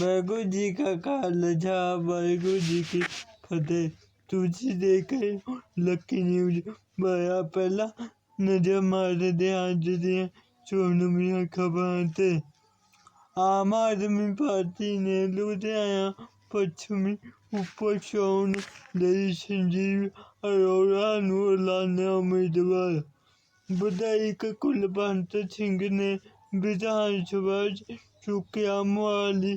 واحر جی کا کالج واحر جی کی فتح تجھے تیکھ لکی نیوز پہلا نظر مار دیا چون خبر عام آدمی پارٹی نے پچھمی اوپر چھوڑ سنجیو اروڑا لانے امیدوار بدائی بدائک کلوت سنگھ نے ودھان سبھا چکیا موالی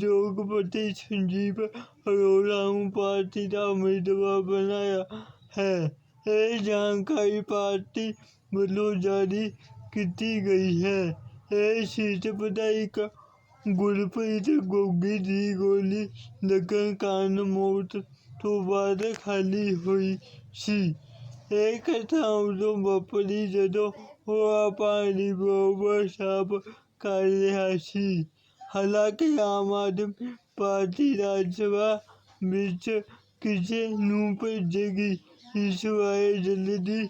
جیو اروڑا پارٹی کا امیدوار بنایا ہے یہ جانکاری پارٹی وجہ جاری کی گئی ہے یہ سیٹ بدک گرپریت گوگی کی گولی لگ موت تو بعد خالی ہوئی سی یہ کتاب واپری جدو برابر صاف کر رہا ہے حالانکہ آم آدمی پارٹی راج سبھا کسی نجے گی اس بارے دل بھی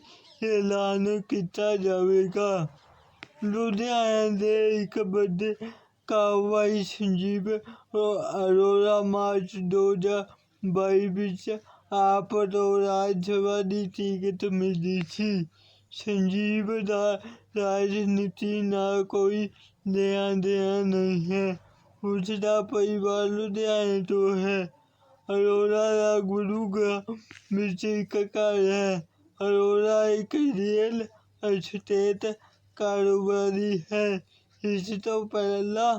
اعلان کیا جائے گا لدھیا ایک بڑے کاروائی سنجیب اروڑہ مارچ دو ہزار بائی راج سبھا کی ٹکٹ ملتی تھی جیب راجنیتی نہ کوئی دیا دیا نہیں ہے اس کا پریوار لدیاں تو ہے اروڑا گرو گرام میں ایک گھر ہے اروڑا ایک ریئل اسٹیٹ کاروباری ہے اس تو پہلا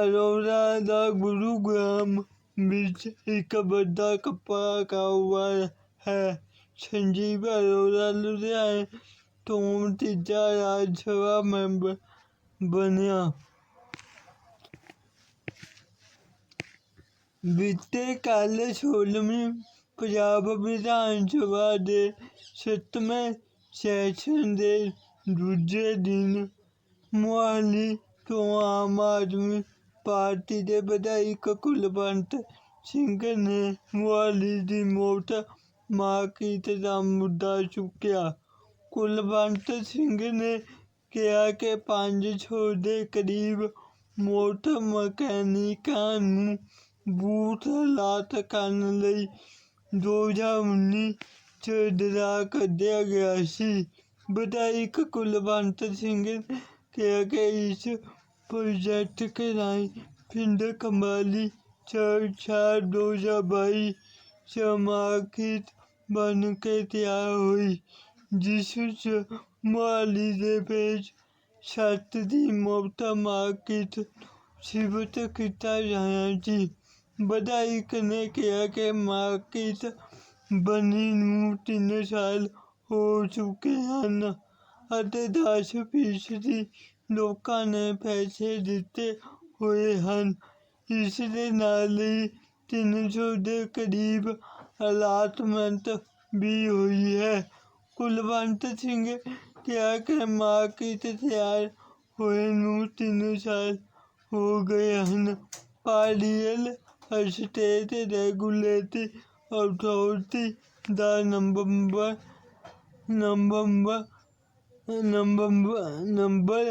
اروڑا کا گروگرام میں ایک بڑا کپڑا کاروبار ہے جیو اروڑا لدیا راج سبھا ممبر بنیا کل سولہویں پنجاب سبھا ستویں سیشن کے دجے دن موہالی تو آم آدمی پارٹی کے بدھائک کلوت سنگھ نے موہالی کی موت مار کی کا مدعا چکیا سنگھ نے کیا کہ پانچ چھ کے قریب موٹر مکینکا بوٹ ہلاٹ کرنے دو ہزار انیس ادا کر دیا گیا کلوتس کیا کہ اس پروجیکٹ رائے پنڈ کمبالی چار دو ہزار بائی چار کت بن کے تیار ہوئی جس مالی دے چھت کی مفت مارکیٹ سفت کیا بھائی نے کہا کہ مارکیٹ بنی تین سال ہو چکے ہیں دس فیصد لوگ نے پیسے دیتے ہوئے ہیں اس کے نی تین سو کے قریب ٹ بھی ہوئی ہے کلوتھ کے مارکیٹ تیار ہوئے تین سال ہو گئے ہیں پار اسٹیٹ ریگولیٹری اتارٹی دب نمبر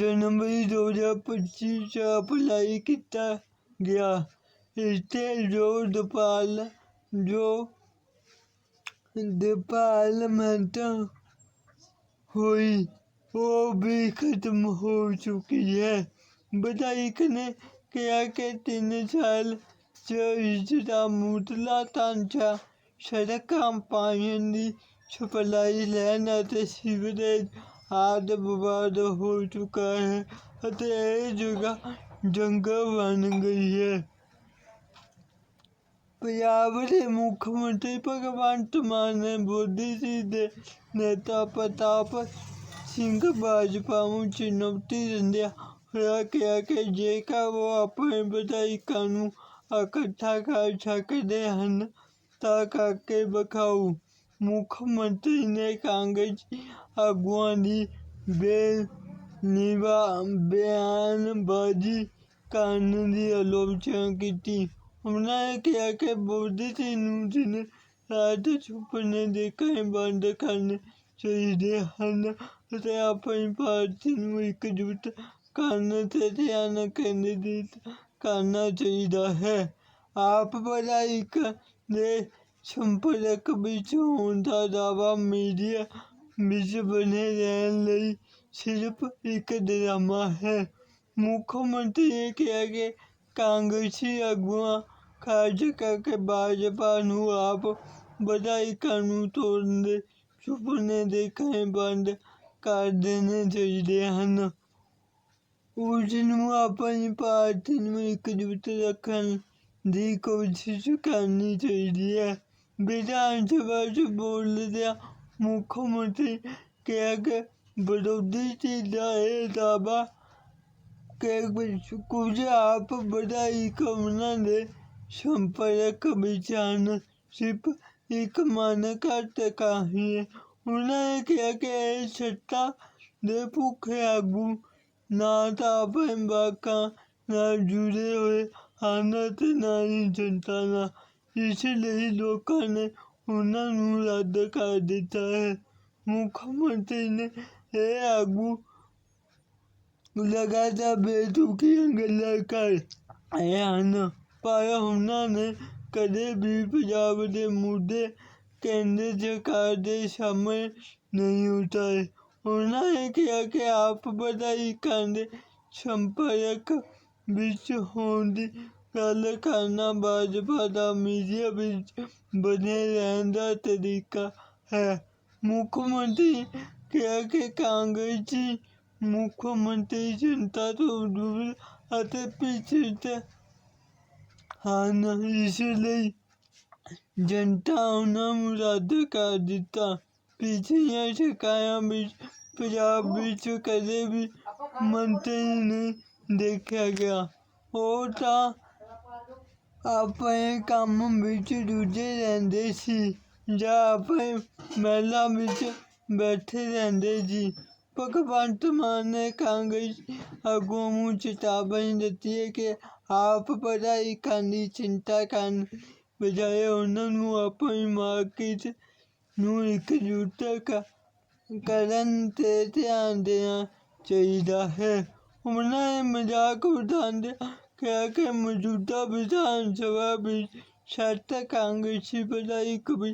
جنوری دو ہزار پچیس اپلائی کیا گیا اسے جو دپال جو پارمنٹ ہوئی وہ بھی ختم ہو چکی ہے بھائک نے کہا کہ تین سال سے اس کا متلا ٹانچہ سڑک پانی سپلائی لینا سیوریج آد برباد ہو چکا ہے اور یہ جگہ جنگل بن گئی ہے مکمت بگوت مان نے بولی جیتا پرتاپ سنگھ باجپا چنوتی دیا کہ جب وہ اپنے بھایکا کر سکتے ہیں تو کر کے بکھاؤ مکمری نے کانگریسی آگواں بے نزی کرن کی آلوچنا کی ਉਹਨਾਂ ਨੇ ਕਿਹਾ ਕਿ ਬੋਧੀ ਜੀ ਨੂੰ ਦਿਨ ਰਾਤ ਸੁਪਨੇ ਦੇਖਣੇ ਬੰਦ ਕਰਨੇ ਚਾਹੀਦੇ ਹਨ ਅਤੇ ਆਪਣੀ ਪਾਰਟੀ ਨੂੰ ਇੱਕ ਇਕਜੁੱਟ ਕਰਨ ਤੇ ਧਿਆਨ ਕੇਂਦਰਿਤ ਕਰਨਾ ਚਾਹੀਦਾ ਹੈ ਆਪ ਭਲਾਈਕ ਦੇ ਸੰਪਰਕ ਵਿੱਚ ਹੋਣ ਦਾਵਾ ਮੀਡੀਆ ਵਿੱਚ ਬਣੇ ਰਹਿਣ ਲਈ ਸਿਰਫ ਇੱਕ ਡਰਾਮਾ ਹੈ ਮੁੱਖ ਮੰਤਰੀ ਨੇ ਕਿਹਾ ਕਿ ਕਾਂਗਰਸੀ ਆਗੂਆਂ ਖ਼ਾਸ ਕਰਕੇ ਭਾਜਪਾ ਨੂੰ ਆਪ ਵਧਾਈ ਕਾਨੂੰਨ ਤੋੜਨ ਦੇ ਸੁਪਨੇ ਦੇਖਣੇ ਬੰਦ ਕਰ ਦੇਣੇ ਚਾਹੀਦੇ ਹਨ ਉਸ ਨੂੰ ਆਪਣੀ ਪਾਰਟੀ ਨੂੰ ਇਕਜੁੱਟ ਰੱਖਣ ਦੀ ਕੋਸ਼ਿਸ਼ ਕਰਨੀ ਚਾਹੀਦੀ ਹੈ ਵਿਧਾਨ ਸਭਾ 'ਚ ਬੋਲਦਿਆਂ ਮੁੱਖ ਮੰਤਰੀ ਕਿਹਾ ਕਿ ਵਿਰੋਧੀ ਧਿਰ ਦਾ ਇਹ ਦਾਅਵਾ کچھ آپ بڑھائی کا انہوں نے صرف ایک من کرتے کا ہی ہے انہوں نے کہا کہ یہ سٹا دے پے آگو نہ تو اپنے باقاعد جڑے ہوئے ہیں نہ ہی جنتا اس لیے لوگ نے انہوں رد کر دیا ہے مکمری نے یہ آگو ਲਗਾਤਾਰ ਬੇਤੁਕੀਆਂ ਗੱਲਾਂ ਕਰ ਰਹੇ ਹਨ ਪਰ ਉਹਨਾਂ ਨੇ ਕਦੇ ਵੀ ਪੰਜਾਬ ਦੇ ਮੁੱਦੇ ਕੇਂਦਰ ਸਰਕਾਰ ਦੇ ਸਾਹਮਣੇ ਨਹੀਂ ਉਠਾਏ ਉਹਨਾਂ ਨੇ ਕਿਹਾ ਕਿ ਆਪ ਵਧਾਈ ਕੰਧ ਸੰਪਰਕ ਵਿੱਚ ਹੋਣ ਦੀ ਗੱਲ ਕਰਨਾ ਭਾਜਪਾ ਦਾ ਮੀਡੀਆ ਵਿੱਚ ਬਣੇ ਰਹਿਣ ਦਾ ਤਰੀਕਾ ਹੈ ਮੁੱਖ ਮੰਤਰੀ ਕਿਹਾ ਕਿ ਕਾਂਗਰਸੀ منتری جنتا تو دور اور پچھلے ہیں اس لیے جنتا ان رد کر دھلیاں شکایاں پنجاب کدے بھی منتری نہیں دیکھا گیا وہ تو اپنے کام میں روجے رلوں میں بیٹھے رہتے جی بگوت مان نے کانگریسی آگوں دیتی ہے کہ آپ پڑھائی کرنی چنتا کر بجائے انہوں نے اپنی مارکیٹ کا کرن تے دھیان دینا چاہیے ہے انہوں نے مذاق اٹھا دیا کہ موجودہ ودھان سبھا بھی سات کانگریسی پڑھائی کبھی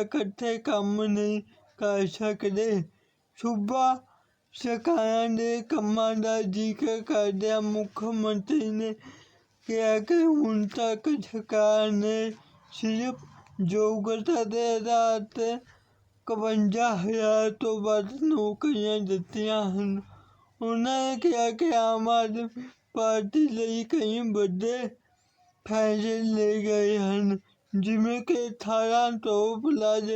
اکٹھے کام نہیں کر سکتے صوبہ ਸਰਕਾਰਾਂ ਦੇ ਕੰਮਾਂ ਦਾ ਜ਼ਿਕਰ ਕਰਦਿਆਂ ਮੁੱਖ ਮੰਤਰੀ ਨੇ ਕਿਹਾ ਕਿ ਹੁਣ ਤੱਕ ਸਰਕਾਰ ਨੇ ਸਿਰਫ ਯੋਗਤਾ ਦੇ ਆਧਾਰ ਤੇ 51000 ਤੋਂ ਵੱਧ ਨੌਕਰੀਆਂ ਦਿੱਤੀਆਂ ਹਨ ਉਹਨਾਂ ਨੇ ਕਿਹਾ ਕਿ ਆਮ ਆਦਮੀ ਪਾਰਟੀ ਲਈ ਕਈ ਵੱਡੇ ਫੈਸਲੇ ਲਏ ਗਏ ਹਨ ਜਿਵੇਂ ਕਿ 18 ਤੋਂ ਪਲਾਜ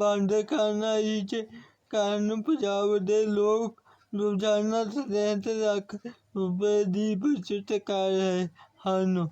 ਬੰਦ ਕਰਨਾ ਹੀ ਚਾਹੀਦਾ ਕਾਰਨ ਪੰਜਾਬ ਦੇ ਲੋਕ ਰੋਜ਼ਾਨਾ 'ਤੇ ਲੱਖ ਰੁਪਏ ਦੀ ਬਚਤ ਕਰ ਰਹੇ ਹਨ